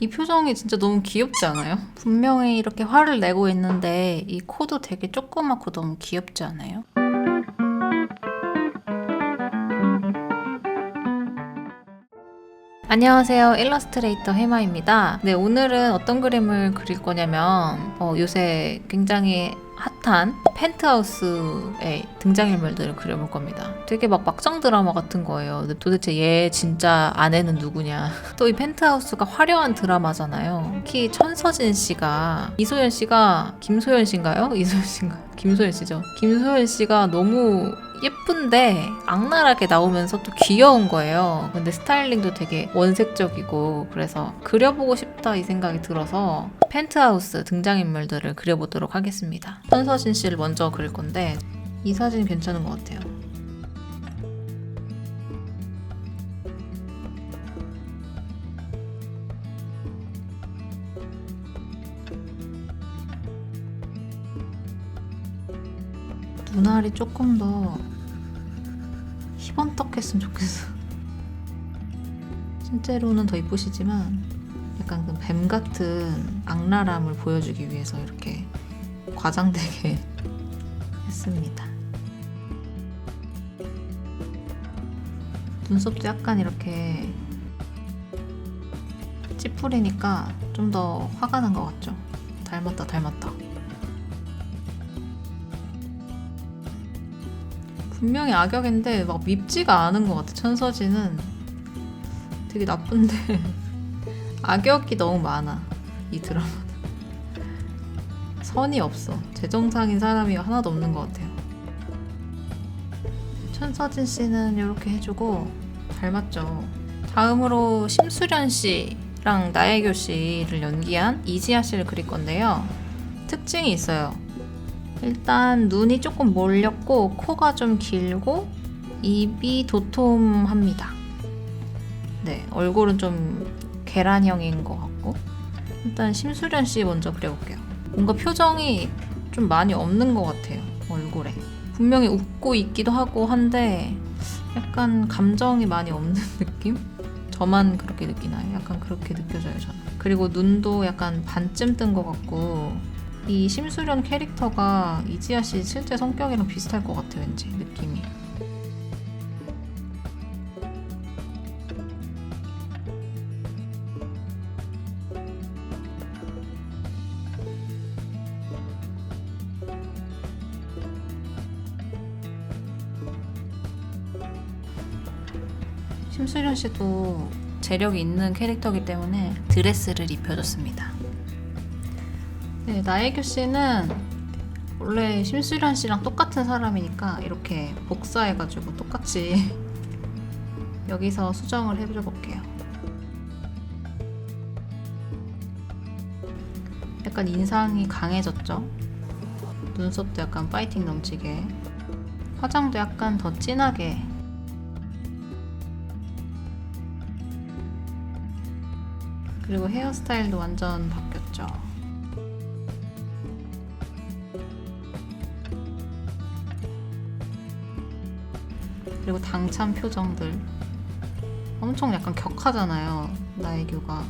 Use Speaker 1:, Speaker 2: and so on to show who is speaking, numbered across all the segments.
Speaker 1: 이 표정이 진짜 너무 귀엽지 않아요? 분명히 이렇게 화를 내고 있는데 이 코도 되게 조그맣고 너무 귀엽지 않아요? 안녕하세요. 일러스트레이터 해마입니다. 네, 오늘은 어떤 그림을 그릴 거냐면, 어, 요새 굉장히 핫한 펜트하우스의 등장인물들을 그려볼 겁니다. 되게 막 막장 드라마 같은 거예요. 도대체 얘 진짜 아내는 누구냐. 또 이 펜트하우스가 화려한 드라마잖아요. 특히 천서진 씨가, 이소연 씨가, 김소연 씨인가요? 이소연 씨인가요? 김소연 씨죠. 김소연 씨가 너무 예쁜데 악랄하게 나오면서 또 귀여운 거예요. 근데 스타일링도 되게 원색적이고 그래서 그려보고 싶다 이 생각이 들어서 펜트하우스 등장인물들을 그려보도록 하겠습니다. 손서진 씨를 먼저 그릴 건데 이 사진 괜찮은 것 같아요. 눈알이 조금 더 희번떡했으면 좋겠어. 실제로는 더 이쁘시지만 약간 그 뱀 같은 악랄함을 보여주기 위해서 이렇게 과장되게 했습니다. 눈썹도 약간 이렇게 찌푸리니까 좀 더 화가 난 것 같죠? 닮았다, 닮았다. 분명히 악역인데 막 밉지가 않은 것 같아. 천서진은 되게 나쁜데 악역이 너무 많아. 이 드라마는 선이 없어. 제정상인 사람이 하나도 없는 것 같아요. 천서진 씨는 이렇게 해주고 닮았죠. 다음으로 심수련 씨랑 나혜교 씨를 연기한 이지아 씨를 그릴 건데요. 특징이 있어요. 일단 눈이 조금 몰렸고 코가 좀 길고 입이 도톰합니다. 네, 얼굴은 좀 계란형인 것 같고 일단 심수련 씨 먼저 그려볼게요. 뭔가 표정이 좀 많이 없는 것 같아요. 얼굴에 분명히 웃고 있기도 하고 한데 약간 감정이 많이 없는 느낌? 저만 그렇게 느끼나요? 약간 그렇게 느껴져요 저는. 그리고 눈도 약간 반쯤 뜬 것 같고 이 심수련 캐릭터가 이지아 씨 실제 성격이랑 비슷할 것 같아요, 왠지 느낌이. 심수련 씨도 재력이 있는 캐릭터이기 때문에 드레스를 입혀줬습니다. 네, 나혜교 씨는 원래 심수련 씨랑 똑같은 사람이니까 이렇게 복사해가지고 똑같이 여기서 수정을 해줘 볼게요. 약간 인상이 강해졌죠? 눈썹도 약간 파이팅 넘치게 화장도 약간 더 진하게 그리고 헤어스타일도 완전 바뀌었죠. 그리고 당찬 표정들. 엄청 약간 격하잖아요 나혜교가.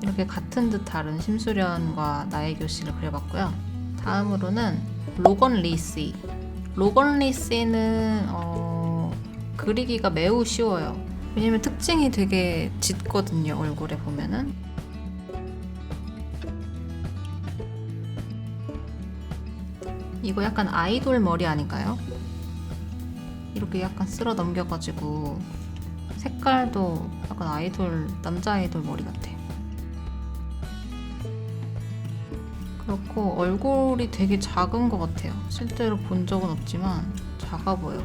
Speaker 1: 이렇게 같은 듯 다른 심수련과 나혜교 씨를 그려봤고요. 다음으로는 로건 리씨. 로건 리씨는 어, 그리기가 매우 쉬워요 왜냐면 특징이 되게 짙거든요 얼굴에 보면은. 이거 약간 아이돌 머리 아닌가요? 이렇게 약간 쓸어 넘겨가지고 색깔도 약간 아이돌 남자 아이돌 머리 같아. 그렇고 얼굴이 되게 작은 것 같아요. 실제로 본 적은 없지만 작아 보여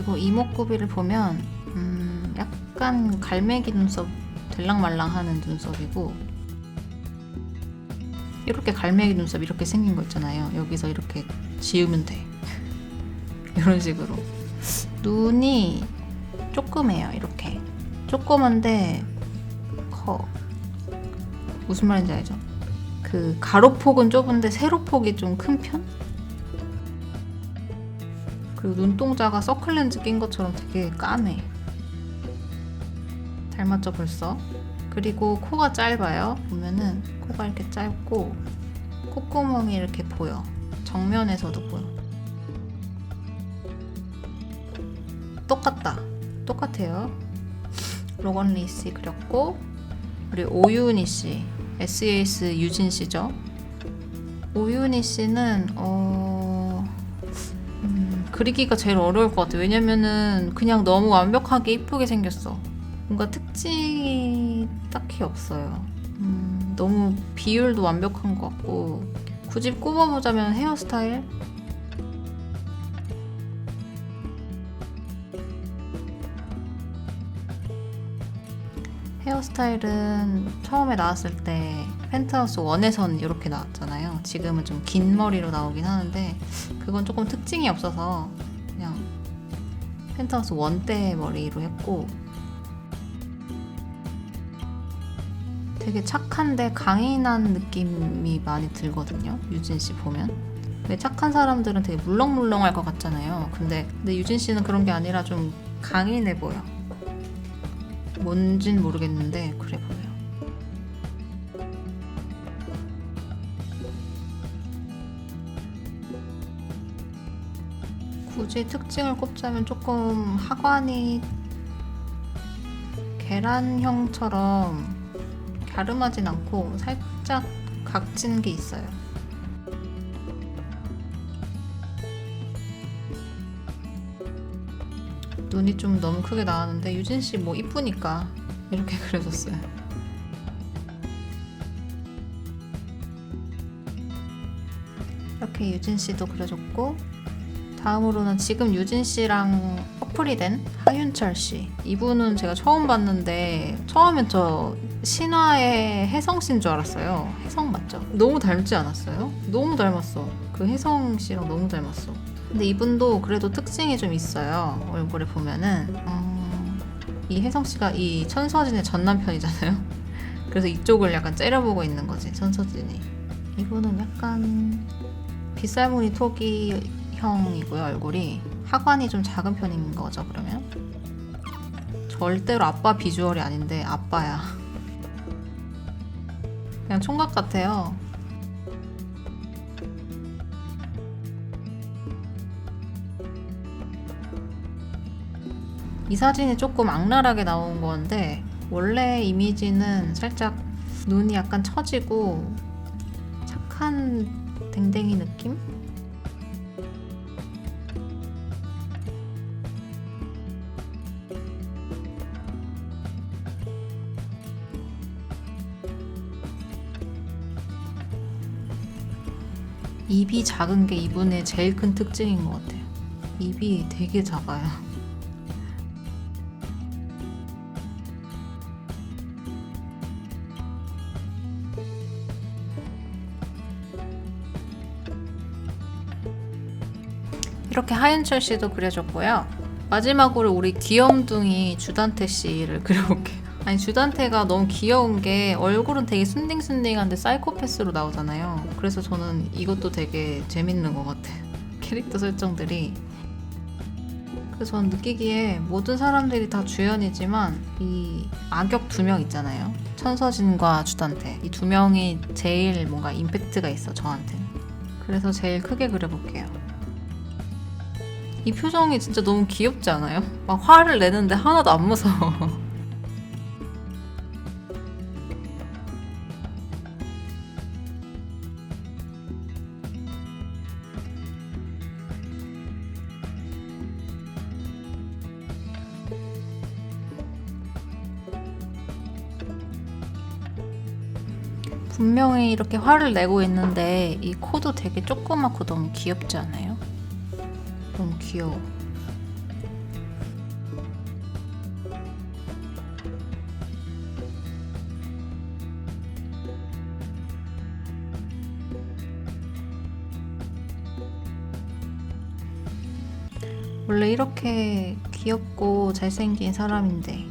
Speaker 1: 그리고 이목구비를 보면 음, 약간 갈매기 눈썹 들랑말랑하는 눈썹이고 이렇게 갈매기 눈썹 이렇게 생긴 거 있잖아요. 여기서 이렇게 지우면 돼. 이런 식으로 눈이 조그매요. 이렇게 조그만데 커. 무슨 말인지 알죠? 그 가로폭은 좁은데 세로폭이 좀 큰 편? 그리고 눈동자가 서클렌즈 낀 것처럼 되게 까매. 닮았죠 벌써? 그리고 코가 짧아요. 보면은 코가 이렇게 짧고 콧구멍이 이렇게 보여. 정면에서도 보여. 똑같다. 똑같아요. 로건 리 씨 그렸고 그리고 오유니 씨, SAS 유진 씨죠. 오유니 씨는 어 음, 그리기가 제일 어려울 것 같아. 왜냐면은 그냥 너무 완벽하게 이쁘게 생겼어. 뭔가 특징이 딱히 없어요. 음, 너무 비율도 완벽한 것 같고 굳이 꼽아보자면 헤어스타일 헤어스타일은 처음에 나왔을 때 펜트하우스 1에선 이렇게 나왔잖아요. 지금은 좀 긴 머리로 나오긴 하는데 그건 조금 특징이 없어서 그냥 펜트하우스 1때 머리로 했고 되게 착한데 강인한 느낌이 많이 들거든요. 유진 씨 보면. 왜 착한 사람들은 되게 물렁물렁할 것 같잖아요. 근데, 근데 유진 씨는 그런 게 아니라 좀 강인해 보여. 뭔진 모르겠는데 그래 보여. 굳이 특징을 꼽자면 조금 하관이 계란형처럼 갸름하진 않고 살짝 각진 게 있어요. 눈이 좀 너무 크게 나왔는데 유진 씨 뭐 이쁘니까 이렇게 그려줬어요. 이렇게 유진 씨도 그려줬고 다음으로는 지금 유진 씨랑 커플이 된 하윤철 씨. 이분은 제가 처음 봤는데 처음엔 저 신화의 혜성 씨인 줄 알았어요. 혜성 맞죠? 너무 닮지 않았어요? 너무 닮았어. 그 혜성 씨랑 너무 닮았어. 근데 이분도 그래도 특징이 좀 있어요. 얼굴에 보면은 어, 이 혜성 씨가 이 천서진의 전 남편이잖아요. 그래서 이쪽을 약간 째려보고 있는 거지 천서진이. 이분은 약간 빗살무늬 토기형이고요 얼굴이 하관이 좀 작은 편인 거죠 그러면 절대로 아빠 비주얼이 아닌데 아빠야 그냥 총각 같아요 이 사진이 조금 악랄하게 나온 건데 원래 이미지는 살짝 눈이 약간 처지고 착한 댕댕이 느낌? 입이 작은 게 이분의 제일 큰 특징인 것 같아요. 입이 되게 작아요. 이렇게 하윤철 씨도 그려줬고요. 마지막으로 우리 귀염둥이 주단태 씨를 그려볼게요. 아니 주단태가 너무 귀여운 게 얼굴은 되게 순딩순딩한데 사이코패스로 나오잖아요. 그래서 저는 이것도 되게 재밌는 것 같아요. 캐릭터 설정들이. 그래서 저는 느끼기에 모든 사람들이 다 주연이지만 이 악역 두 명 있잖아요. 천서진과 주단태 이 두 명이 제일 뭔가 임팩트가 있어 저한테는. 그래서 제일 크게 그려볼게요. 이 표정이 진짜 너무 귀엽지 않아요? 막 화를 내는데 하나도 안 무서워. 분명히 이렇게 화를 내고 있는데 이 코도 되게 조그맣고 너무 귀엽지 않아요? 너무 귀여워. 원래 이렇게 귀엽고 잘생긴 사람인데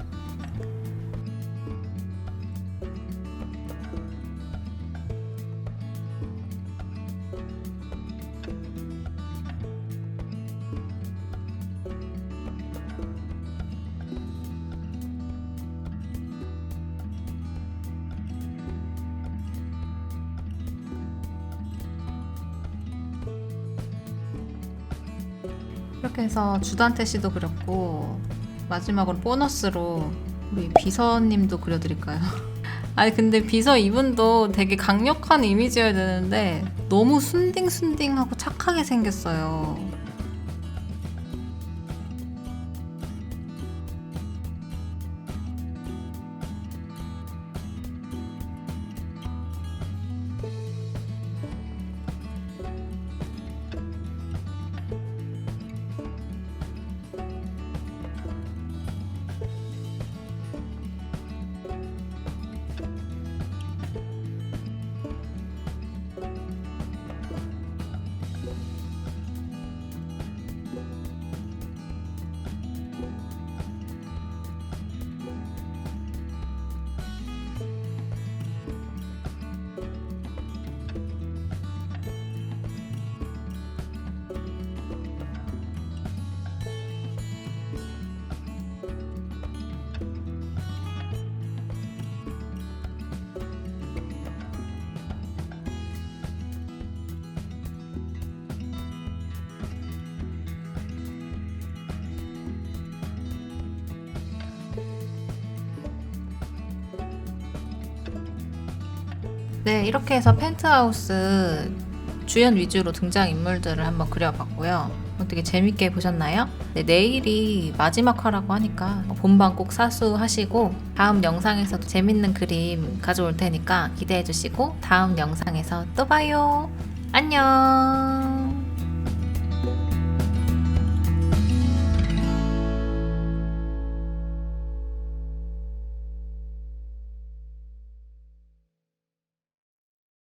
Speaker 1: 이렇게 해서 주단태 씨도 그렸고 마지막으로 보너스로 우리 비서님도 그려드릴까요? 아니 근데 비서 이분도 되게 강력한 이미지여야 되는데 너무 순딩순딩하고 착하게 생겼어요. 네, 이렇게 해서 펜트하우스 주연 위주로 등장 인물들을 한번 그려봤고요. 어떻게 재밌게 보셨나요? 네, 내일이 마지막 화라고 하니까 본방 꼭 사수하시고 다음 영상에서도 재밌는 그림 가져올 테니까 기대해 주시고 다음 영상에서 또 봐요. 안녕.